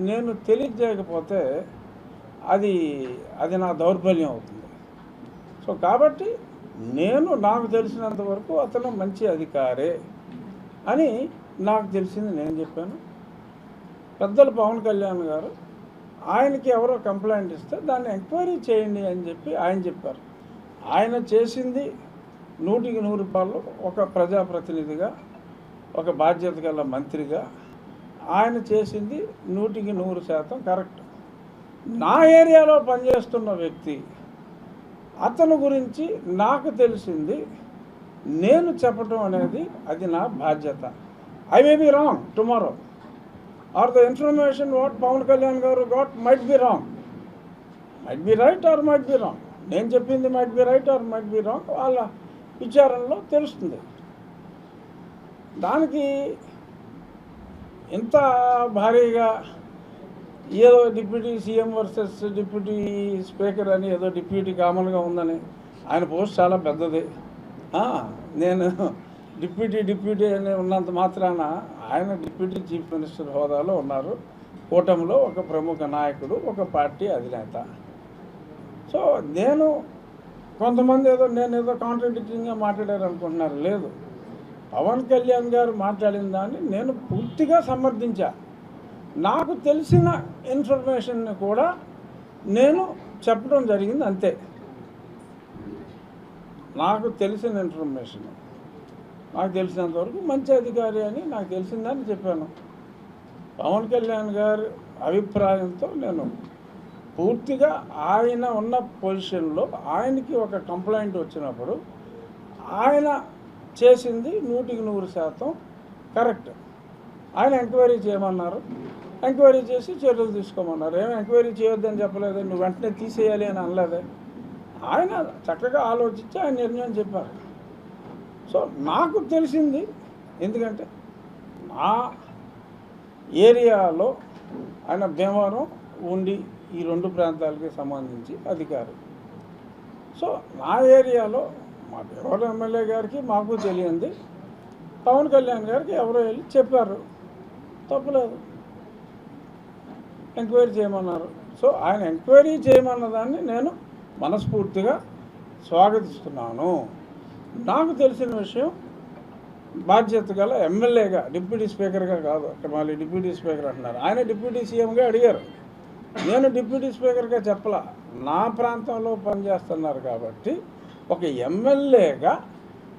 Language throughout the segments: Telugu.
నేను తెలియజేయకపోతే అది అది నా దౌర్బల్యం అవుతుంది. సో కాబట్టి నేను నాకు తెలిసినంత వరకు అతను మంచి అధికారే అని నాకు తెలిసింది నేను చెప్పాను. పెద్దలు పవన్ కళ్యాణ్ గారు ఆయనకి ఎవరో కంప్లైంట్ ఇస్తే దాన్ని ఎంక్వైరీ చేయండి అని చెప్పి ఆయన చెప్పారు. ఆయన చేసింది నూటికి నూరు రూపాయలు ఒక ప్రజాప్రతినిధిగా ఒక బాధ్యత గల మంత్రిగా ఆయన చేసింది నూటికి నూరు శాతం కరెక్ట్. నా ఏరియాలో పనిచేస్తున్న వ్యక్తి అతను గురించి నాకు తెలిసింది నేను చెప్పటం అనేది అది నా బాధ్యత. I may be wrong tomorrow or the information what Pawan Kalyan garu got might be wrong might be right or might be wrong నేను చెప్పింది might be right or might be wrong వాళ్ళ విచారణలో తెలుస్తుంది. దానికి ఇంత భారీగా ఏదో deputy CM versus deputy speaker అని ఏదో డిప్యూటీ కామన్గా ఉందని ఆయన పోస్ట్ చాలా పెద్దది. నేను డిప్యూటీ డిప్యూటీ అని ఉన్నంత మాత్రాన ఆయన డిప్యూటీ చీఫ్ మినిస్టర్ హోదాలో ఉన్నారు. కూటమిలో ఒక ప్రముఖ నాయకుడు ఒక పార్టీ అధినేత. సో నేను కొంతమంది ఏదో నేను ఏదో కాంట్రడిక్టింగ్గా మాట్లాడారు అనుకుంటున్నారు లేదు. పవన్ కళ్యాణ్ గారు మాట్లాడిన దాన్ని నేను పూర్తిగా సమర్థించా. నాకు తెలిసిన ఇన్ఫర్మేషన్ని కూడా నేను చెప్పడం జరిగింది అంతే. నాకు తెలిసిన ఇన్ఫర్మేషన్. నాకు తెలిసినంతవరకు మంచి అధికారి అని నాకు తెలిసిందని చెప్పాను. పవన్ కళ్యాణ్ గారి అభిప్రాయంతో నేను పూర్తిగా ఆయన ఉన్న పొజిషన్లో ఆయనకి ఒక కంప్లైంట్ వచ్చినప్పుడు ఆయన చేసింది నూటికి నూరు శాతం కరెక్ట్. ఆయన ఎంక్వైరీ చేయమన్నారు. ఎంక్వైరీ చేసి చర్యలు తీసుకోమన్నారు. ఏం ఎంక్వైరీ చేయొద్దని చెప్పలేదు. నువ్వు వెంటనే తీసేయాలి అని అనలేదే. ఆయన చక్కగా ఆలోచించి ఆయన నిర్ణయం చెప్పారు. సో నాకు తెలిసింది ఎందుకంటే నా ఏరియాలో ఆయన భీమవరం ఉండి ఈ రెండు ప్రాంతాలకి సంబంధించి అధికారి. సో నా ఏరియాలో మా భీమవరం ఎమ్మెల్యే గారికి మాకు తెలియంది. పవన్ కళ్యాణ్ గారికి ఎవరో వెళ్ళి చెప్పారు. తప్పులేదు. ఎంక్వైరీ చేయమన్నారు. సో ఆయన ఎంక్వైరీ చేయమన్న దాన్ని నేను మనస్ఫూర్తిగా స్వాగతిస్తున్నాను. నాకు తెలిసిన విషయం బాధ్యత గల ఎమ్మెల్యేగా డిప్యూటీ స్పీకర్గా కాదు. అక్కడ మళ్ళీ డిప్యూటీ స్పీకర్ అంటున్నారు. ఆయన డిప్యూటీ సీఎంగా అడిగారు. నేను డిప్యూటీ స్పీకర్గా చెప్పలా. నా ప్రాంతంలో పనిచేస్తున్నారు కాబట్టి ఒక ఎమ్మెల్యేగా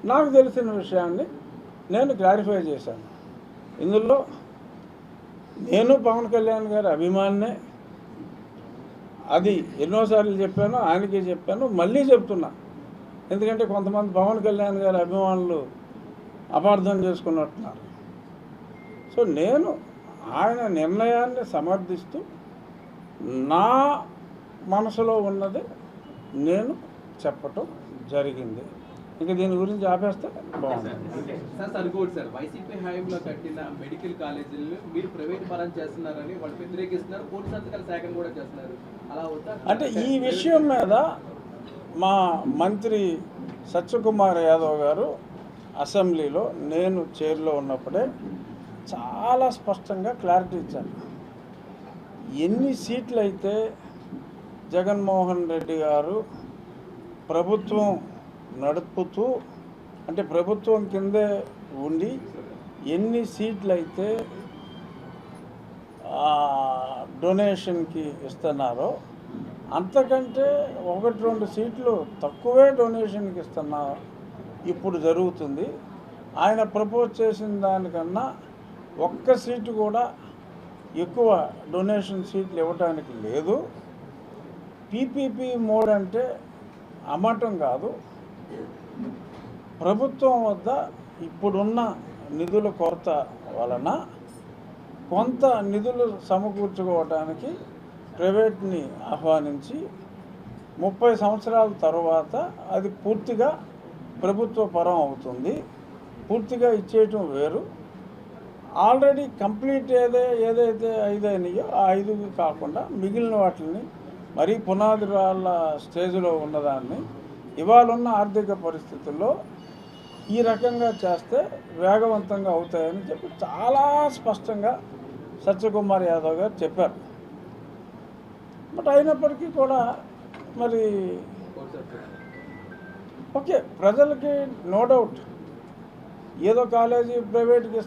నాకు తెలిసిన విషయాన్ని నేను క్లారిఫై చేశాను. ఇందులో నేను పవన్ కళ్యాణ్ గారి అభిమానినే అది ఎన్నోసార్లు చెప్పాను ఆయనకి చెప్పాను మళ్ళీ చెప్తున్నా. ఎందుకంటే కొంతమంది పవన్ కళ్యాణ్ గారి అభిమానులు అపార్థం చేసుకున్నట్టున్నారు. సో నేను ఆయన నిర్ణయాన్ని సమర్థిస్తూ నా మనసులో ఉన్నది నేను చెప్పటం జరిగింది. ఇక దీని గురించి ఆపేస్తే బాగుంటుంది. సార్ సార్ ఇంకోటి సార్ వైసీపీ హయాంలో కట్టిన మెడికల్ కాలేజీలను మీరు ప్రైవేట్ పరం చేస్తున్నారని వాళ్ళు వ్యతిరేకిస్తున్నారు. కోటి సంతకాల సేకరణ కూడా చేస్తున్నారు. అలా అంటే ఈ విషయం మీద మా మంత్రి సత్యకుమార్ యాదవ్ గారు అసెంబ్లీలో నేను చైర్లో ఉన్నప్పుడే చాలా స్పష్టంగా క్లారిటీ ఇచ్చాను ఎన్ని సీట్లు అయితే జగన్మోహన్ రెడ్డి గారు ప్రభుత్వం నడుపుతూ అంటే ప్రభుత్వం కిందే ఉండి ఎన్ని సీట్లు అయితే డొనేషన్కి ఇస్తున్నారో అంతకంటే ఒకటి రెండు సీట్లు తక్కువే డొనేషన్కి ఇస్తున్నా ఇప్పుడు జరుగుతుంది. ఆయన ప్రపోజ్ చేసిన దానికన్నా ఒక్క సీటు కూడా ఎక్కువ డొనేషన్ సీట్లు ఇవ్వడానికి లేదు. పీపీపీ మోడ్ అంటే అమ్మటం కాదు. ప్రభుత్వం వద్ద ఇప్పుడున్న నిధుల కొరత వలన కొంత నిధులు సమకూర్చుకోవడానికి ప్రైవేట్ని ఆహ్వానించి ముప్పై సంవత్సరాల తర్వాత అది పూర్తిగా ప్రభుత్వ పరం అవుతుంది. పూర్తిగా ఇచ్చేయటం వేరు. ఆల్రెడీ కంప్లీట్ ఏదే ఏదైతే ఐదు అయినాయో ఆ ఐదు కాకుండా మిగిలిన వాటిని మరీ పునాది వాళ్ళ స్టేజ్లో ఉన్నదాన్ని ఇవాళ ఉన్న ఆర్థిక పరిస్థితుల్లో ఈ రకంగా చేస్తే వేగవంతంగా అవుతాయని చెప్పి చాలా స్పష్టంగా సత్యకుమార్ యాదవ్ గారు చెప్పారు. బట్ అయినప్పటికీ కూడా మరి ఓకే ప్రజలకి నో డౌట్. ఏదో కాలేజీ ప్రైవేట్కి